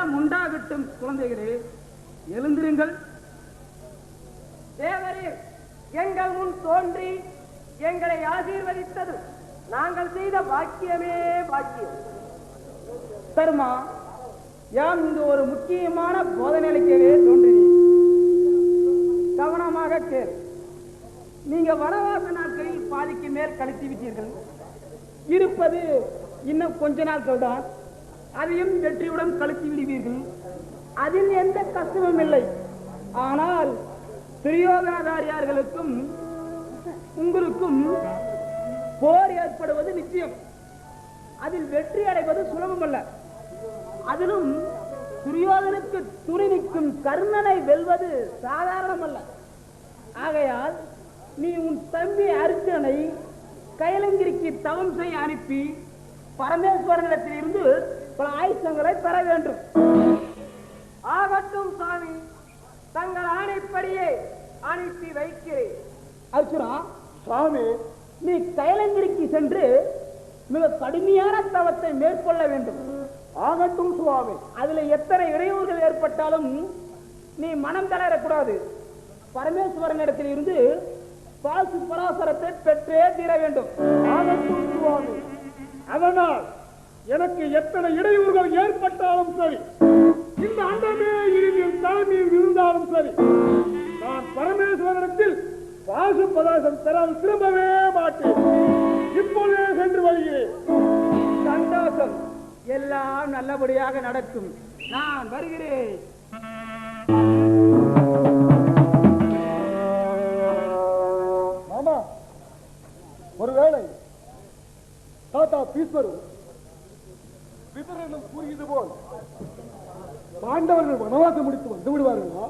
ஆகட்டும் குழந்தைகளே. எழுந்திருங்கள். தேவரீர் எங்கள் முன் தோன்றி எங்களை ஆசீர்வதித்தது. நாங்கள் செய்த பாக்கியமே பாக்கியம். தர்மா யாம் இங்கு ஒரு முக்கியமான போதனை அளிக்கவே தோன்றினேன் கவனமாக கேள். நீங்க வனவாச நாட்களில் பாதிக்கு மேல் கழித்து விட்டீர்கள். இருப்பது இன்னும் கொஞ்ச நாட்கள் தான். அதையும் வெற்றியுடன் கழித்து விடுவீர்கள். அதில் எந்த கஷ்டமும் இல்லை. ஆனால் துரியோதனாதாரியார்களுக்கும் உங்களுக்கும் போர் ஏற்படுவது நிச்சயம். அதில் வெற்றி அடைவது சுலபமல்ல அதிலும் துரியோதனுக்கு துணி நிற்கும் கர்ணனை வெல்வது சாதாரணமல்ல ஆகையால் நீ உன் தம்பி அர்ஜுனனை கைலங்கிரிக்கு தவம் செய்ய அனுப்பி பரமேஸ்வரனிடத்திலிருந்து பல ஆயுதங்களை பெற வேண்டும். ஆகட்டும் சாமி தங்கள் ஆணைப்படியே அனுப்பி வைக்கிறேன். அர்ஜுனா சுவாமி நீ கைலங்கிரிக்கு சென்று மிக கடுமையான தவத்தை மேற்கொள்ள வேண்டும். ஆகட்டும் சுவாமி. அதுல எத்தனை இடையூறுகள் ஏற்பட்டாலும் நீ மனம் தளரக்கூடாது. பரமேஸ்வரனிடத்தில் இருந்து பாசு பராசரத்தை பெற்றே தீர வேண்டும். ஆகட்டும் சுவாமி. அதனால் எனக்கு எத்தனை இடையூறுகள் ஏற்பட்டாலும் சரி இந்த அண்டமே இறுதியில் தலைமையில் இருந்தாலும் சரி நான் பரமேஸ்வரனிடத்தில் பாசு பதாசம் தராமல் திரும்பவே மாட்டேன். இப்பொழுதே சென்று வருகிறேன் சந்தோஷம். எல்லாம் நல்லபடியாக நடக்கும். நான் வருகிறேன். மாமா ஒருவேளை தாத்தா பீஸ்வரும் விதரனும் கூறியது போல் பாண்டவர்கள் வனவாசம் முடித்து வந்து விடுவார்களா?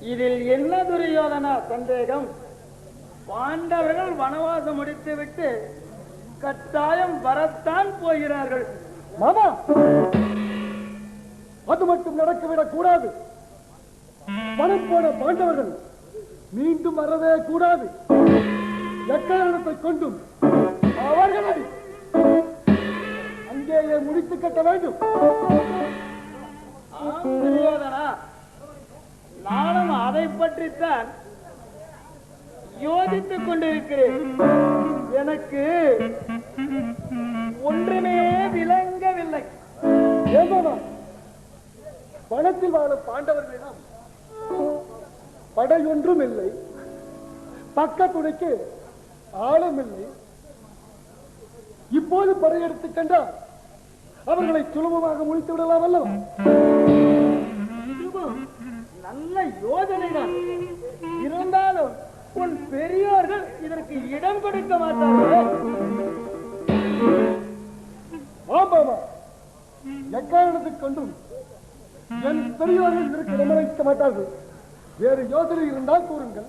இதில் என்ன துரியோதனா சந்தேகம்? பாண்டவர்கள் வனவாசம் முடித்துவிட்டு கட்டாயம் வரத்தான் போகிறார்கள். மாமா! அது மட்டும் நடக்கவிடக் கூடாது. பணம் போன பாண்டவர்கள் மீண்டும் வரவே கூடாது. எக்காரணத்தை கொண்டும் அவர்களை அங்கேயே முடித்து கட்ட வேண்டும். நானும் அதை பற்றித்தான் யோசித்துக் கொண்டிருக்கிறேன். எனக்கு ஒன்றுமே விளங்கவில்லை. வனத்தில் வாழும் பாண்டவர்களிடம் படை ஒன்றும் இல்லை பக்கத்துணைக்கு ஆளும் இல்லை. இப்போது படையெடுத்துக் கண்டால் அவர்களை சுலபமாக முடித்து விடலாம் அல்லவா? நல்ல தான் இருந்தாலும் உன் பெரியோர்கள் இதற்கு இடம் கொடுக்க மாட்டார்கள். ஆமாமா எக்காரணத்தைக் கொண்டும் என் பெரியோர்கள் இதற்கு இடமளிக்க மாட்டார்கள். வேறு யோசனை இருந்தால் கூறுங்கள்.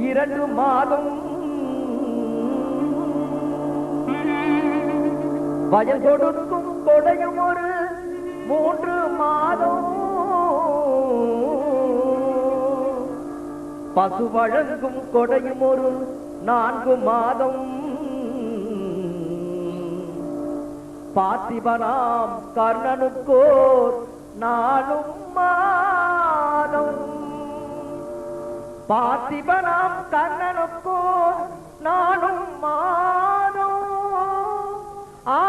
இரண்டு மாதம். வயல் கொடுக்கும் கொடையும் ஒரு மூன்று மாதம். பசு வழங்கும் கொடையும் ஒரு நான்கு மாதம். பார்த்திபனாம் கர்ணனுக்கோர் நாளும் பார்த்திபனாம் கண்ணனுக்கோ நானும் மாதோ ஆ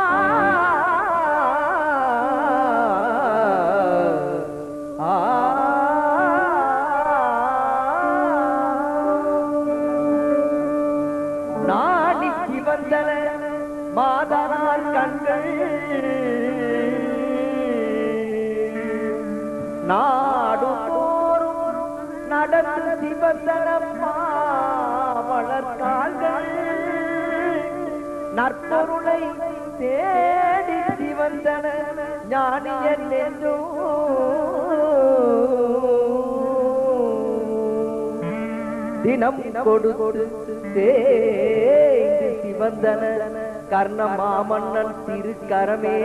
நற்பொருளை தேடி சிவந்தன ஞானியன் என்றும் தினம் கொடுத்து தேய்ந்து சிவந்தன கர்ண மாமன்னன் திருக்கரமே.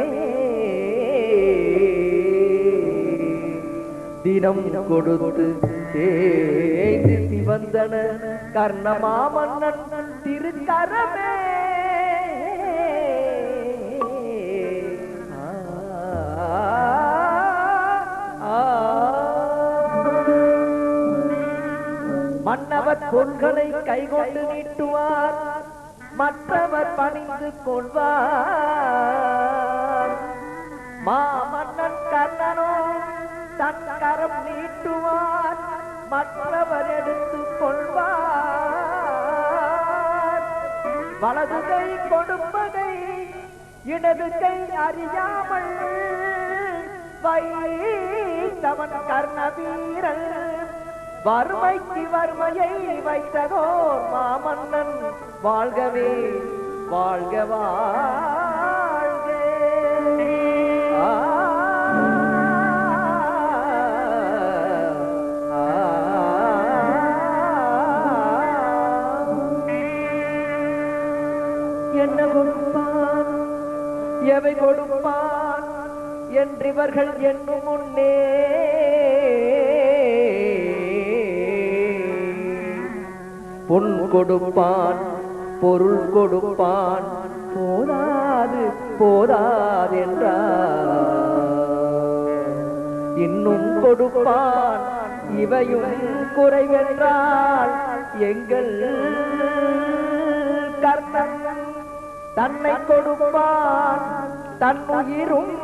தினம் கொடுத்து தேய்ந்து சிவந்தன கர்ண மாமன்னன் திருக்கரமே. பொருள்களை கைகொண்டு நீட்டுவார் மற்றவர் பணிந்து கொள்வார். மாமன்னன் கண்ணனோ தன் கரம் நீட்டுவார் மற்றவர் எடுத்து கொள்வார். வலது கை கொடுப்பதை இடது கை அறியாமல் வைத்தவன் கர்ண வீரன் வறுமைக்கு வறுமையை வைத்ததோர் மாமன்னன். வாழ்கவே வாழ்க வாழ்க. என்ன கொடுப்பான்? எவை கொடுப்பான்? என்றிவர்கள் என்னும் முன்னே பொன் கொடுப்பான் பொருள் கொடுப்பான். போதாது போதாது என்றார் இன்னும் கொடுப்பான் இவையும் குறைவென்றால். எங்கள் கர்ணன் தன்னை கொடுப்பான் தன் உயிரும்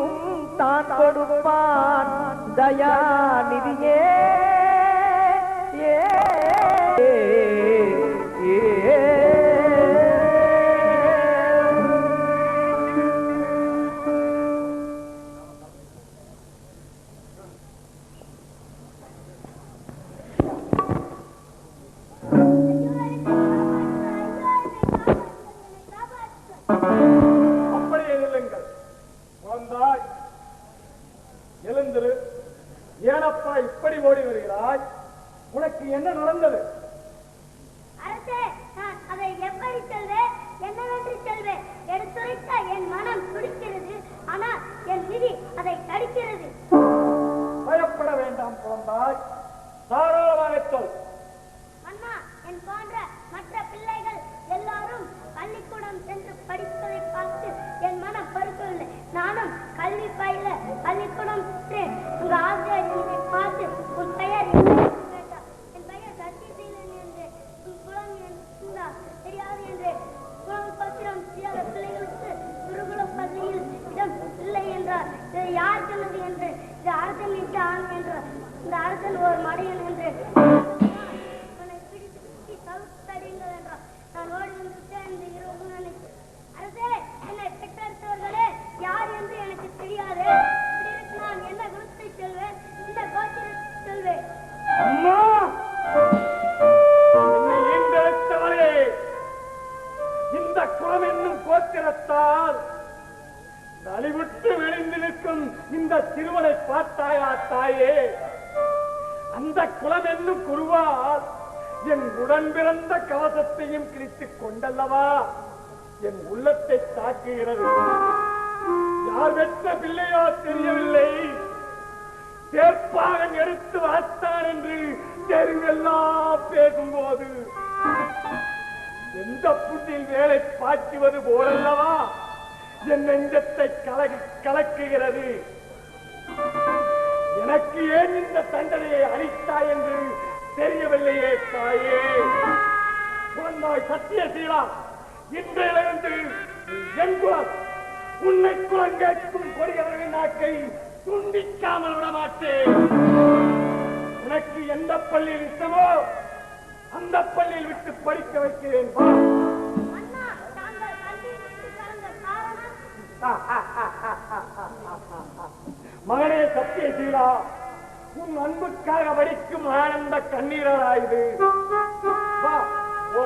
தான் கொடுப்பான். தயாநிதியே வேண்டாம் குழந்தாய் தாராளமாக சொல் அண்ணா இந்த புண்ணில் வேலை பாய்ச்சுவது போலல்லவா? என் நெஞ்சத்தை கலகி கலக்குகிறது. எனக்கு ஏன் இந்த தண்டனையை அளித்தாய் என்று தெரியவில்லையே தாயே. சொன்னாய் சத்தியசீலா இன்றிலிருந்து என் குலம் உன்னை குலம் கேட்கும் கொடியவர்களின் நாக்கை துண்டிக்காமல் விடமாட்டேன். எனக்கு உனக்கு எந்த பள்ளியில் இஷ்டமோ அந்த பள்ளியில் விட்டு படிக்க வைக்கிறேன். மகனே சத்தியசீலா உன் அன்புக்காக வடிக்கும் ஆனந்த கண்ணீராயுது வா ஓ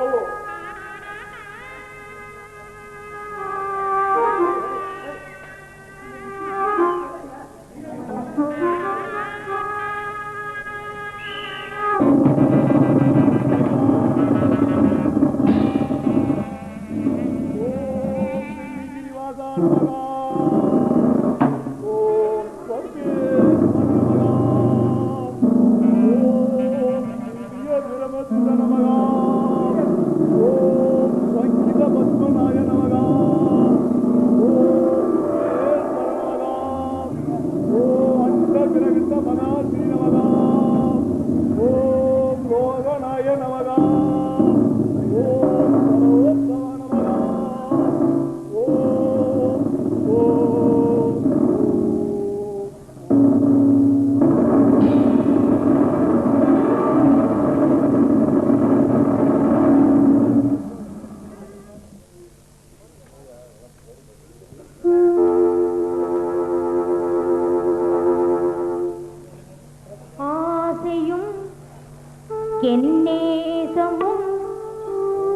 समं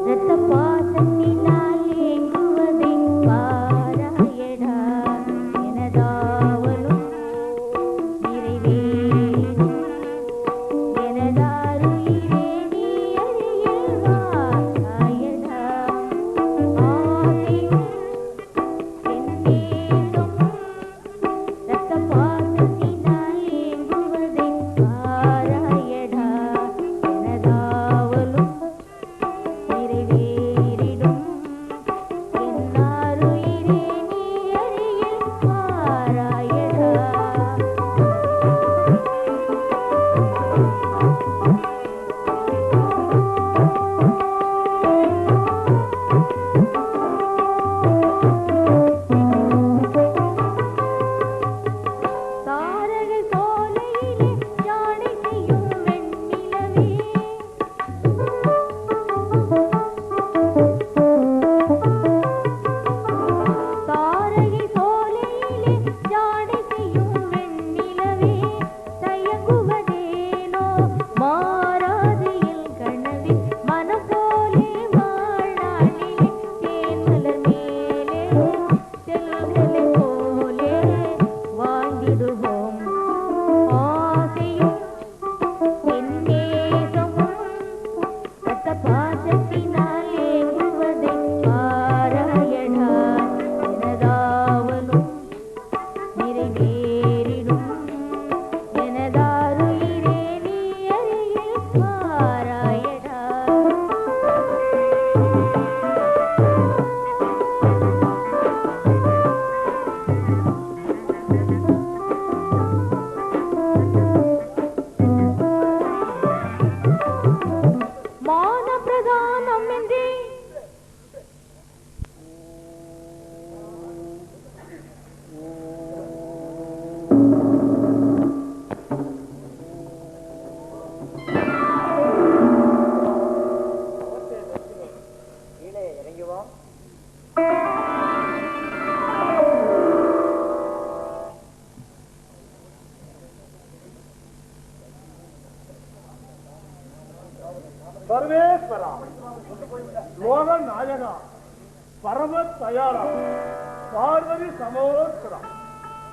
रतपासविाल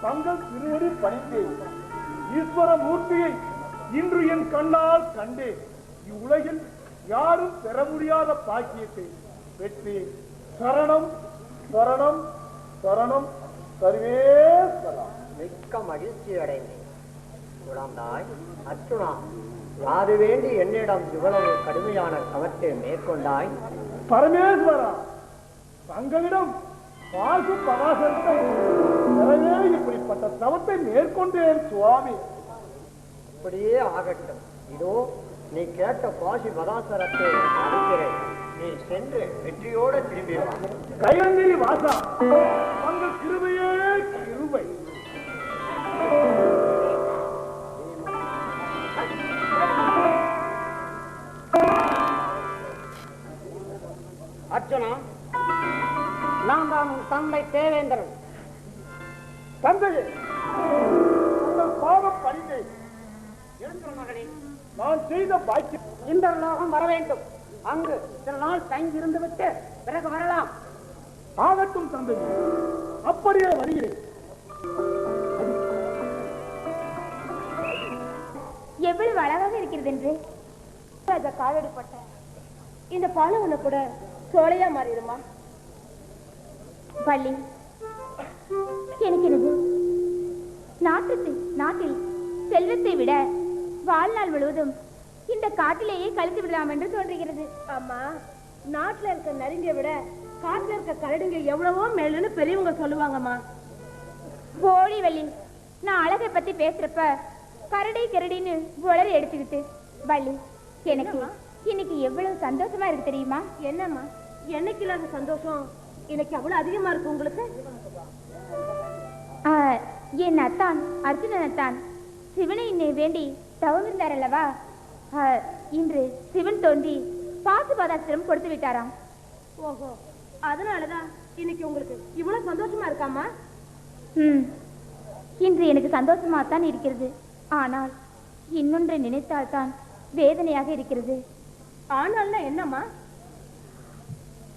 தங்கள் திருவடி பணித்தேன் ஈஸ்வர மூர்த்தியை இன்று என் கண்ணால் கண்டேன். இவ்வுலகில் யாரும் பெற முடியாத பாக்கியத்தை பெற்றேன். சரணம் சரணம் சரணம் சர்வேஸ்வரா மிக்க மகிழ்ச்சி அடைந்தேன். குழந்தாய் அர்ச்சுனா யாது வேண்டி என்னிடம் இவ்வளவு கடுமையான தவத்தை மேற்கொண்டாய்? பரமேஸ்வரா தங்களிடம் பாசு பராசரத்தை இப்படிப்பட்ட தவத்தை மேற்கொண்டேன் சுவாமி. இப்படியே ஆகட்டும். இதோ நீ கேட்ட பாசி பதாசரத்தை அளிக்கிறேன் நீ சென்று வெற்றியோடு திரும்பி வா. கையங்கிரி வாசா தங்கள் கிருபையே கிருபை. அர்ச்சனா நான் தான் தந்தை தேவேந்திரன். தந்தையே உங்கள் பாவம் பணிந்தேன் மகனே நான் செய்த பாக்கியம். இந்த லோகம் வர வேண்டும். அங்கு சில நாள் தங்கி இருந்து விட்டு பிறகு வரலாம். ஆகட்டும் தந்தையே. அப்படியே வருகிறேன். எவ்வளவு அழகாக இருக்கிறது என்று. காலடிப்பட்ட இந்த பாலம் ஒண்ணு கூட சோலையா மாறிடுமா? பள்ளி எனக்கு என்னது நாட்டுக்கு நாட்டில் செல்வத்தை விட வாழ்நாள் முழுவதும் இந்த காட்டிலேயே கழித்து விடலாம் என்று தோன்றுகிறது. ஆமா நாட்டுல இருக்க நரிங்க விட காட்டுல இருக்க கரடிங்க எவ்வளவோ மேலுன்னு பெரியவங்க சொல்லுவாங்கம்மா. போடி வள்ளி நான் அழகை பத்தி பேசுறப்ப கரடி கரடின்னு உளறி எடுத்துக்கிட்டு வள்ளி எனக்கு இன்னைக்கு எவ்வளவு சந்தோஷமா இருக்கு தெரியுமா? என்னம்மா? என்னைக்கு இல்லாத சந்தோஷம்? இன்னைக்கு அவ்வளவு அதிகமா இருக்கு உங்களுக்கு? என் அத்தான் அர்ஜுனன் அத்தான்? சிவனை என்னை வேண்டி தவம் இருந்தார் அல்லவா இன்று சிவன் தோன்றி பாசுபாதாசிரம் கொடுத்து விட்டாராம். ஓஹோ அதனாலதான் இன்னைக்கு உங்களுக்கு இவ்வளவு சந்தோஷமா இருக்காமா? ம் இன்று எனக்கு சந்தோஷமாத்தான் இருக்கிறது. ஆனால் இன்னொன்றை நினைத்தால்தான் வேதனையாக இருக்கிறது. ஆனால்னா என்னம்மா?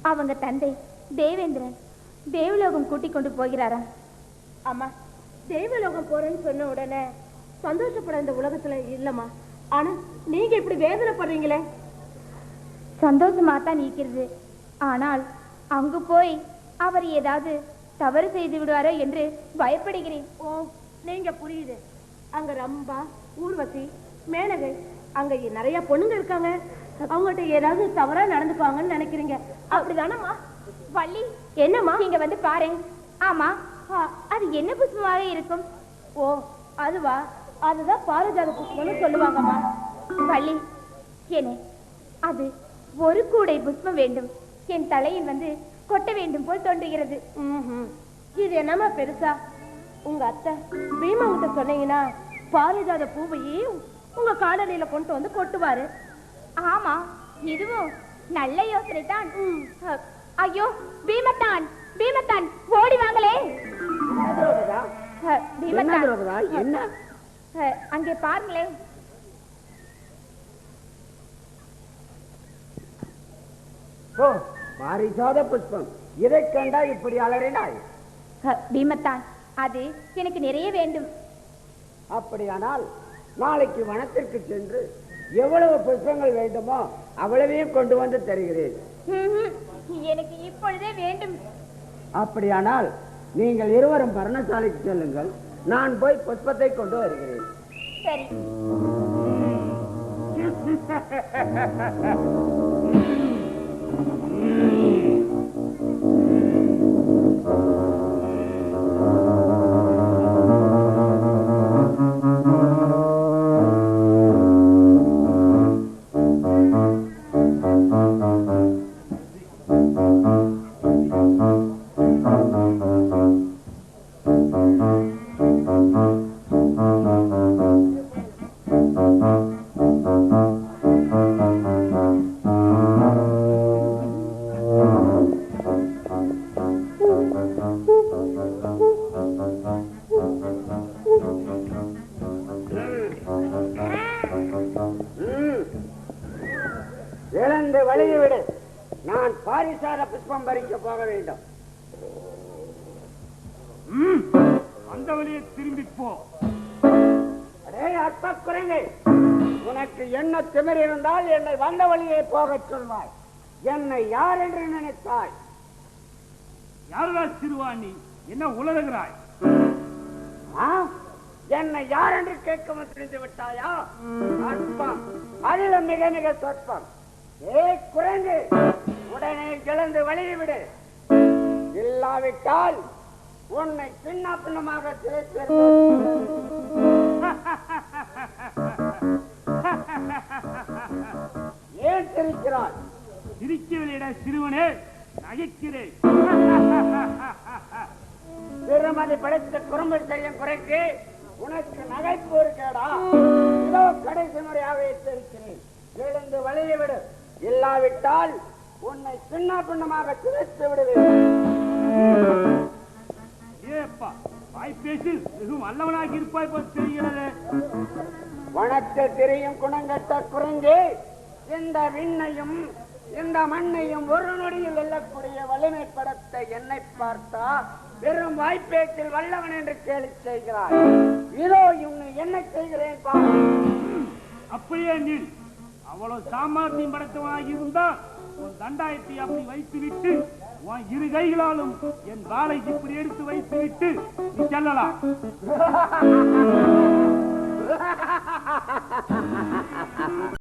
அவங்க தந்தை தேவேந்திரன் தேவலோகம் கூட்டிக் கொண்டு போகிறாராம். அம்மா தெய்வலோகம் போறேன்னு சொன்ன உடனே சந்தோஷப்பட இந்த உலகத்துல இல்லம்மா. ஆனா நீங்க இப்படி வேதனைப்படுறீங்களே? சந்தோஷமா தான் இருக்கிறது. ஆனால் அங்கு போய் அவர் ஏதாவது தவறு செய்து விடுவாரோ என்று பயப்படுகிறேன். ஓ நீங்க புரியுது. அங்க ரம்பா ஊர்வசி மேனகை அங்க நிறைய பொண்ணுங்க இருக்காங்க. அவங்ககிட்ட ஏதாவது தவறா நடந்துக்குவாங்கன்னு நினைக்கிறீங்க. அப்படிதானம்மா? வள்ளி என்னம்மா? நீங்க வந்து பாருங்க. ஆமா அது என்ன புஷ்பமாக இருக்கும்? ஓ அதுவா? அதுதான் பாரிஜாத புஷ்பம்னு சொல்லுவாங்கம்மா. வள்ளி என்ன? அது ஒரு கூடை புஷ்பம் வேண்டும். என் தலையில் வந்து கொட்ட வேண்டும் போல் தோன்றுகிறது. இது என்னம்மா பெருசா? உங்க அத்தை பீமா கிட்ட சொன்னீங்கன்னா பாரிஜாத பூவையே உங்க காலடியில கொண்டு வந்து கொட்டுவாரு. ஆமா இதுவும் நல்ல யோசனை தான் ஐயோ பீமத்தான்! பீமத்தான் ஓடி வாங்களே. என்ன அங்கே பாரிஜாத புஷ்பம். இதை கண்டா இப்படி அலறினாய்? பீமத்தான் அது எனக்கு நிறைய வேண்டும். அப்படியானால் நாளைக்கு வனத்திற்கு சென்று எவ்வளவு புஷ்பங்கள் வேண்டுமோ அவ்வளவையும் கொண்டு வந்து தருகிறேன். எனக்கு இப்பொழுதே வேண்டும். அப்படியானால் நீங்கள் இருவரும் பர்ணசாலைக்கு செல்லுங்கள். நான் போய் புஷ்பத்தை கொண்டு வருகிறேன். சரி. போகச் சொல்வாய். என்னை யார் என்று நினைத்தாய்? யாரா சிறுவாணி? என்ன உலகுகிறாய் ஆ? என்னை யார் என்று கேட்க தெரிந்து விட்டாயா? அற்பம். அதிலும் மிக மிக சொற்பம். ஏ குறைந்து உடனே கிளந்து வழியை விடு இல்லாவிட்டால் உன்னை பின்ன பின்னமாக சிறைப்பேன் ஏன் சிரிக்கிறாய்? சிரிக்கவில்லைடா சிறுவனே நகைக்கிறேன். திருமதி படைத்த குறும்பு செய்யும் குறைக்கு உனக்கு நகைப்பு இருக்கேடா. இதோ கடைசி முறையாக எச்சரிக்கிறேன். எழுந்து வழியை விடு. இல்லாவிட்டால் உன்னை சின்ன பின்னமாக சிதைத்து விடுவேன். ஏப்பா வாய் பேசி. வெகு வல்லவனாகி இருப்பாய் போல் தெரிகிறது. வனத்து திரியும் குணங்கட்ட குறைஞ்சு இந்த விண்ணையும் இந்த மண்ணையும் ஒரு நொடியில் வெல்லக்கூடிய வலிமை படத்தை என்னை பார்த்தா வெறும் வாய்ப்பேட்டில் வல்லவன் என்று கேள்வி செய்கிறார் இதோ இவனை என்ன செய்கிறேன் அப்படியே நீ அவ்வளவு சாமர்த்தியம் படைத்தவனாக இருந்தா உன் தண்டாயத்தை அப்படி வைத்துவிட்டு உன் இரு கைகளாலும் என் வாளை இப்படி எடுத்து வைத்து நீ செல்லலாம்.